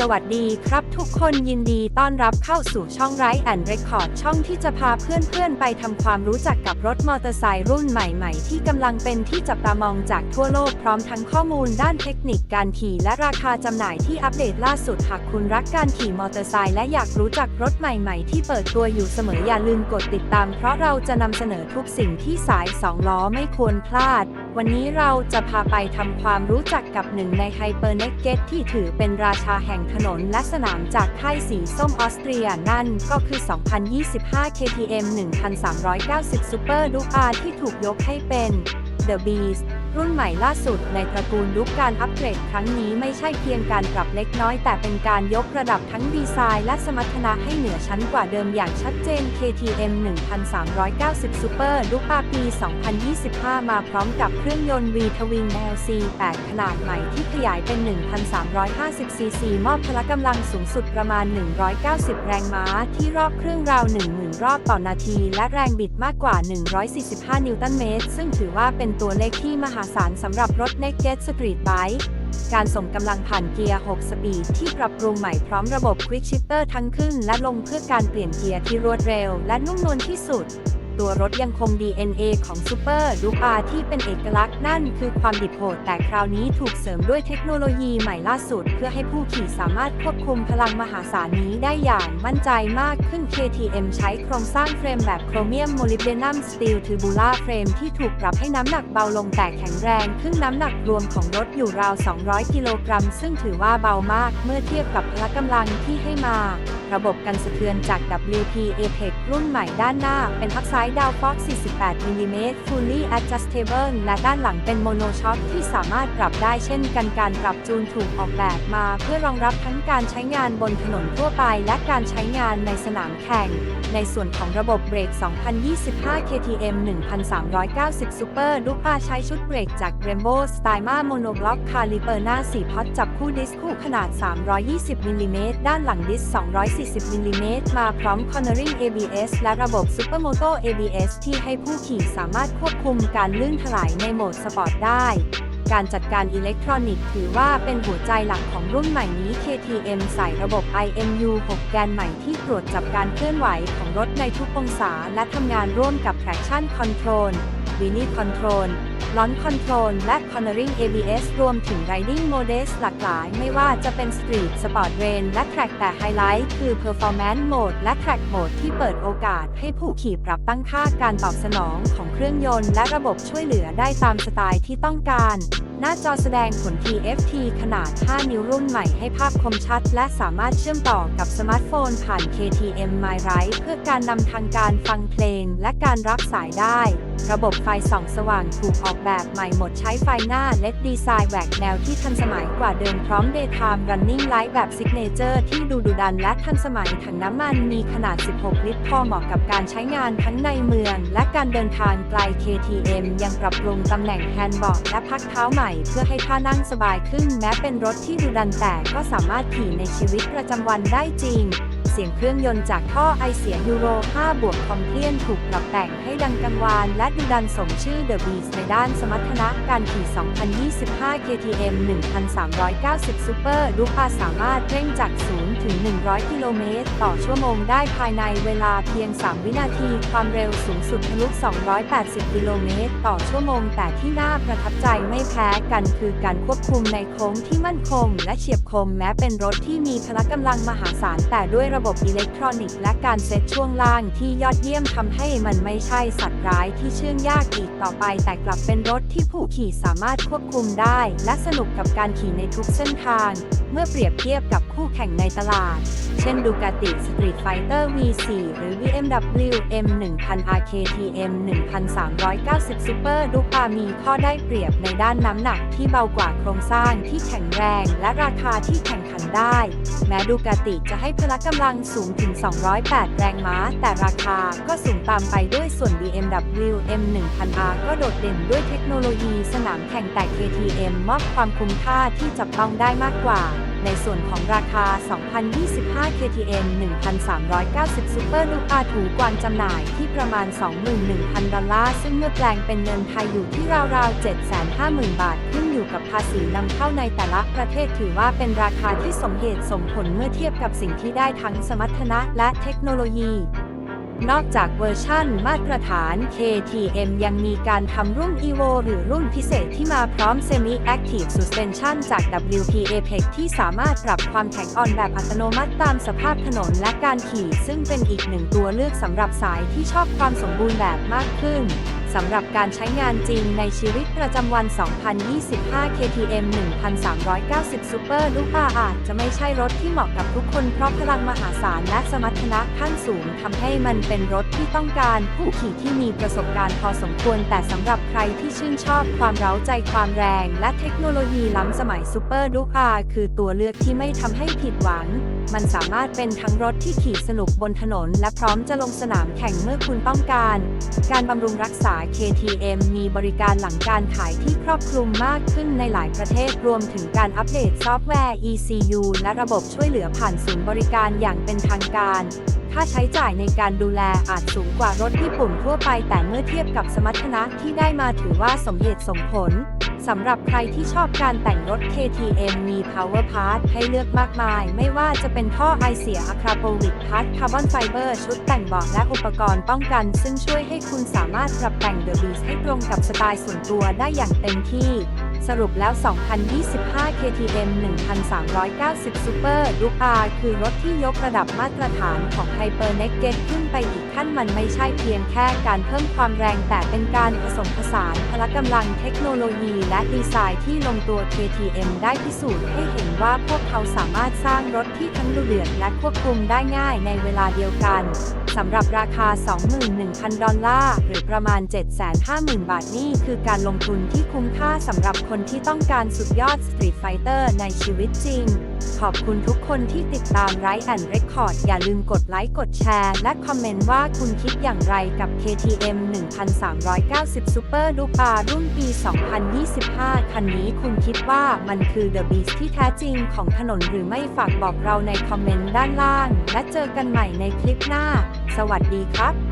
สวัสดีครับทุกคนยินดีต้อนรับเข้าสู่ช่องไรแอนเรคคอร์ดช่องที่จะพาเพื่อนๆ ไปทำความรู้จักกับรถมอเตอร์ไซค์รุ่นใหม่ๆ ที่กำลังเป็นที่จับตามองจากทั่วโลกพร้อมทั้งข้อมูลด้านเทคนิคการขี่และราคาจำหน่ายที่อัปเดตล่าสุดหากคุณรักการขี่มอเตอร์ไซค์และอยากรู้จักรถใหม่ๆ ที่เปิดตัวอยู่เสมออย่าลืมกดติดตาม เพราะเราจะนำเสนอทุกสิ่งที่สายสองล้อไม่ควรพลาด วันนี้เราจะพาไปทำความรู้จักกับหนึ่งในไฮเปอร์เน็กเกตที่ถือเป็นราชาแห่งถนนและสนามจากค่ายสีส้มออสเตรียนั่นก็คือ 2025 KTM 1390 Super Duke R ที่ถูกยกให้เป็น The Beast รุ่นใหม่ล่าสุดในตระกูลลุกการอัปเกรดครั้งนี้ไม่ใช่เพียงการปรับเล็กน้อย แต่เป็นการยกระดับทั้งดีไซน์และสมรรถนะให้เหนือชั้นกว่าเดิมอย่างชัดเจน KTM 1390 Super Duke ปี 2025 มาพร้อมกับเครื่องยนต์ V-Twin LC 8 ขนาดใหม่ที่ขยายเป็น 1,350ซีซีมอบพละกำลังสูงสุดประมาณ 190 แรงม้าที่รอบเครื่องราว 10,000 รอบต่อนาที และแรงบิดมากกว่า 145 นิวตันเมตร ซึ่งถือว่าเป็นตัวเลขที่มหาศาลสำหรับรถ Naked Street Bike การส่งกำลังผ่านเกียร์ 6 สปีดที่ปรับปรุงใหม่พร้อมระบบ Quick Shifter ทั้งขึ้นและลงเพื่อการเปลี่ยนเกียร์ที่รวดเร็วและนุ่มนวลที่สุด ตัวรถยังคง DNA ของ Super Duke R ที่เป็นเอกลักษณ์นั่นคือความดิบโหดแต่คราวนี้ถูกเสริมด้วยเทคโนโลยีใหม่ล่าสุด เพื่อให้ผู้ขี่สามารถควบคุมพลังมหาศาลนี้ได้อย่างมั่นใจมากขึ้น KTM ใช้โครงสร้างเฟรมแบบโครเมียมโมลิเบนัมสตีลทูบูล่าเฟรมที่ถูกปรับให้น้ำหนักเบาลงแต่แข็งแรงขึ้นน้ำหนักรวมของรถอยู่ราว 200 กิโลกรัม ซึ่งถือว่าเบามากเมื่อเทียบกับพละกำลังที่ให้มาระบบกันสะเทือนจาก WP Apex รุ่นใหม่ด้านหน้า เป็นพักซ้ายดาวฟ็อก48มิลลิเมตร Fully Adjustable และด้านหลังเป็นโมโนช็อคที่สามารถปรับได้เช่นกันการปรับจูนถูกออกแบบมา เพื่อรองรับทั้งการใช้งานบนถนนทั่วไป และการใช้งานในสนามแข่ง ในส่วนของระบบเบรก 2025 KTM 1390 Super Duke R ใช้ชุดเบรกจาก Brembo Styma Monoblock Caliper หน้า4พอดจับคู่ดิสคู่ขนาด 320มิลลิเมตรด้านหลังดิส2 0 240 มิลลิเมตร มาพร้อม Cornering ABS และระบบ Supermoto ABS ที่ให้ผู้ขี่สามารถควบคุมการลื่นถลายในโหมดสปอร์ตได้ การจัดการอิเล็กทรอนิกส์ถือว่าเป็นหัวใจหลักของรุ่นใหม่นี้ KTM ใส่ระบบ IMU 6 แกนใหม่ที่ตรวจจับการเคลื่อนไหวของรถในทุกองศาและทำงานร่วมกับ Traction Control Wheelie Control Launch Control และ Cornering ABS รวมถึง Riding Modes หลากหลาย ไม่ว่าจะเป็น Street Sport Rain และ Track แต่ไฮไลท์คือ Performance Mode และ Track Mode ที่เปิดโอกาสให้ผู้ขี่ปรับตั้งค่าการตอบสนองของเครื่องยนต์ และระบบช่วยเหลือได้ตามสไตล์ที่ต้องการ หน้าจอแสดงผล TFT ขนาด 5 นิ้วรุ่นใหม่ให้ภาพคมชัด และสามารถเชื่อมต่อกับสมาร์ทโฟนผ่าน KTM MyRide เพื่อการนำทางการฟังเพลงและการรับสายได้ ระบบไฟส่องสว่างถูกออกแบบใหม่หมดใช้ไฟหน้า LED ดีไซน์แหวกแนวที่ทันสมัยกว่าเดิมพร้อม Daytime Running Light แบบ Signature ที่ดูดุดันและทันสมัยถังน้ำมันมีขนาด 16 ลิตรพอเหมาะกับการใช้งานทั้งในเมือง และการเดินทางไกล KTM ยังปรับปรุงตำแหน่งแฮนด์บอร์ดและพักเท้าใหม่เพื่อให้ท่านั่งสบายขึ้นแม้เป็นรถที่ดุดันแต่ก็สามารถขี่ในชีวิตประจำวันได้จริงเสียงเครื่องยนต์จากท่อไอเสียยูโร 5 บวกคอมเพลียนถูกปรับแต่ง ดังกังวาน และดูดันสมชื่อ The Beast ในด้านสมรรถนะการขี่ 2025 KTM 1390 Super Duke สามารถเร่งจาก 0 ถึง 100 กิโลเมตร ต่อชั่วโมงได้ภายในเวลาเพียง 3 วินาที ความเร็วสูงสุดทะลุ 280 กิโลเมตร ต่อชั่วโมง แต่ที่น่าประทับใจไม่แพ้กันคือการควบคุมในโค้งที่มั่นคง และเฉียบคมแม้เป็นรถที่มีพละกำลังมหาศาลแต่ด้วยระบบอิเล็กทรอนิกส์และการเซตช่วงล่างที่ยอดเยี่ยมทำให้มันไม่ใช่สัตว์ร้ายที่เชื่องยากอีกต่อไป แต่กลับเป็นรถที่ผู้ขี่สามารถควบคุมได้ และสนุกกับการขี่ในทุกเส้นทาง เมื่อเปรียบเทียบกับคู่แข่งในตลาด เช่นดูกาติ Street Fighter V4 หรือ BMW M1000 RKTM 1390 Super Duke R มีข้อได้เปรียบในด้านน้ำหนักที่เบากว่าโครงสร้างที่แข็งแรง และราคาที่แข่งขันได้ แม้ดูกาติจะให้พละกำลังสูงถึง 208 แรงม้า แต่ราคาก็สูงตามไปด้วยส่วน BMW M1000R ก็โดดเด่นด้วยเทคโนโลยีสนามแข่งแต่ KTM มอบความคุ้มค่าที่จับต้องได้มากกว่า ในส่วนของราคา 2025 KTM 1,390 Super l u p a ถูกวางจำหน่ายที่ประมาณ 21,000 ดอลลาร์ ซึ่งเมื่อแปลงเป็นเงินไทยอยู่ที่ราวๆ 750,000 บาท ขึ้นอยู่กับภาษีนำเข้าในแต่ละประเทศถือว่าเป็นราคาที่สมเหตุสมผลเมื่อเทียบกับสิ่งที่ได้ทั้งสมรรถนะและเทคโนโลยี นอกจากเวอร์ชั่นมาตรฐาน KTM ยังมีการทำรุ่น EVO หรือรุ่นพิเศษที่มาพร้อม Semi Active Suspension จาก WP Apex ที่สามารถปรับความแข็งอ่อนแบบอัตโนมัติตามสภาพถนนและการขี่ ซึ่งเป็นอีกหนึ่งตัวเลือกสำหรับสายที่ชอบความสมบูรณ์แบบมากขึ้น สำหรับการใช้งานจริงในชีวิตประจำวัน 2025 KTM 1390 Super Lupa อาจจะไม่ใช่รถที่เหมาะกับทุกคนเพราะพลังมหาศาลและสมรรถนะขั้นสูงทำให้มันเป็นรถที่ต้องการผู้ขี่ที่มีประสบการณ์พอสมควร แต่สำหรับใครที่ชื่นชอบความเร้าใจความแรง และเทคโนโลยีล้ำสมัย Super Lupa คือตัวเลือกที่ไม่ทำให้ผิดหวังมันสามารถเป็นทั้งรถที่ขี่สนุกบนถนน และพร้อมจะลงสนามแข่งเมื่อคุณต้องการ การบำรุงรักษา KTM มีบริการหลังการขายที่ครอบคลุมมากขึ้นในหลายประเทศรวมถึงการอัปเดตซอฟต์แวร์ ECU และระบบช่วยเหลือผ่านศูนย์บริการอย่างเป็นทางการ ค่าใช้จ่ายในการดูแลอาจสูงกว่ารถญี่ปุ่นทั่วไปแต่เมื่อเทียบกับสมรรถนะที่ได้มาถือว่าสมเหตุสมผล สำหรับใครที่ชอบการแต่งรถ KTM มี Power Part ให้เลือกมากมาย ไม่ว่าจะเป็นท่อไอเสียอะคราโปลิกพัดคาร์บอนไฟเบอร์ชุดแต่งเบาะและอุปกรณ์ป้องกัน ซึ่งช่วยให้คุณสามารถปรับแต่ง The Beast ให้ตรงกับสไตล์ส่วนตัวได้อย่างเต็มที่ สรุปแล้ว 2025 KTM 1390 Super Loop R คือรถที่ยกระดับมาตรฐานของ Hyper Naked ขึ้นไปอีกขั้นมันไม่ใช่เพียงแค่การเพิ่มความแรงแต่เป็นการผสมผสานพละกำลังเทคโนโลยีและดีไซน์ที่ลงตัว KTM ได้พิสูจน์ให้เห็นว่าพวกเขาสามารถสร้างรถที่ทั้งดุเดือดและควบคุมได้ง่ายในเวลาเดียวกันสำหรับราคา 21,000 ดอลลาร์ หรือประมาณ 750,000 บาทนี่คือการลงทุนที่คุ้มค่าสำหรับคนที่ต้องการสุดยอดสตรีทไฟเตอร์ในชีวิตจริง ขอบคุณทุกคนที่ติดตามไรแอนเรคคอร์ดอย่าลืมกดไลค์ กดแชร์ และคอมเมนต์ว่าคุณคิดอย่างไรกับ KTM 1390 Super l u p a รุ่นปี 2025 คันนี้คุณคิดว่ามันคือ The Beast ที่แท้จริงของถนนหรือไม่ฝากบอกเราในคอมเมนต์ด้านล่าง และเจอกันใหม่ในคลิปหน้า สวัสดีครับ